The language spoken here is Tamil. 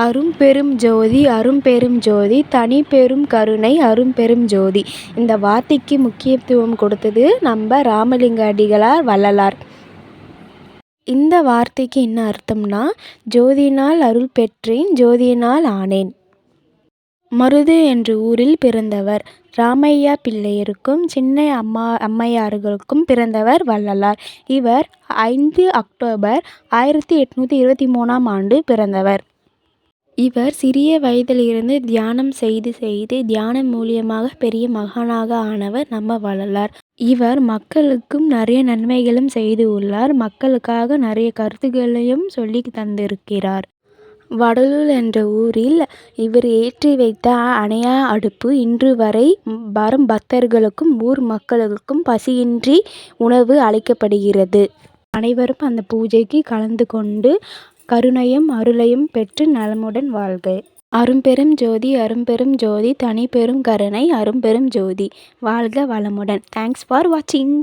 அரும்பெரும் ஜோதி அரும்பெரும் ஜோதி தனிப்பெரும் கருணை அரும்பெரும் ஜோதி. இந்த வார்த்தைக்கு முக்கியத்துவம் கொடுத்தது நம்ம ராமலிங்க அடிகளார் வள்ளலார். இந்த வார்த்தைக்கு என்ன அர்த்தம்னா ஜோதியினால் அருள் பெற்றேன் ஜோதியினால் ஆனேன். மருது என்ற ஊரில் பிறந்தவர் ராமையா பிள்ளையருக்கும் சின்ன அம்மா அம்மையார்களுக்கும் பிறந்தவர் வள்ளலார். இவர் ஐந்து அக்டோபர் ஆயிரத்தி எட்நூற்றி இருபத்தி மூணாம் ஆண்டு பிறந்தவர். இவர் சிறிய வயதிலிருந்து தியானம் செய்து செய்து தியானம் மூலியமாக பெரிய மகானாக ஆனவர் நம்ம வள்ளலார். இவர் மக்களுக்கும் நிறைய நன்மைகளும் செய்து உள்ளார். மக்களுக்காக நிறைய கருத்துக்களையும் சொல்லி தந்திருக்கிறார். வடலூர் என்ற ஊரில் இவர் ஏற்றி வைத்த அணையா அடுப்பு இன்று வரை வரும் பக்தர்களுக்கும் ஊர் மக்களுக்கும் பசியின்றி உணவு அளிக்கப்படுகிறது. அனைவரும் அந்த பூஜைக்கு கலந்து கொண்டு கருணையும் அருளையும் பெற்று நலமுடன் வாழ்க. அரும்பெரும் ஜோதி அரும்பெரும் ஜோதி தனிப்பெரும் கருணை அரும்பெரும் ஜோதி. வாழ்க வளமுடன். தேங்க்ஸ் ஃபார் வாட்சிங்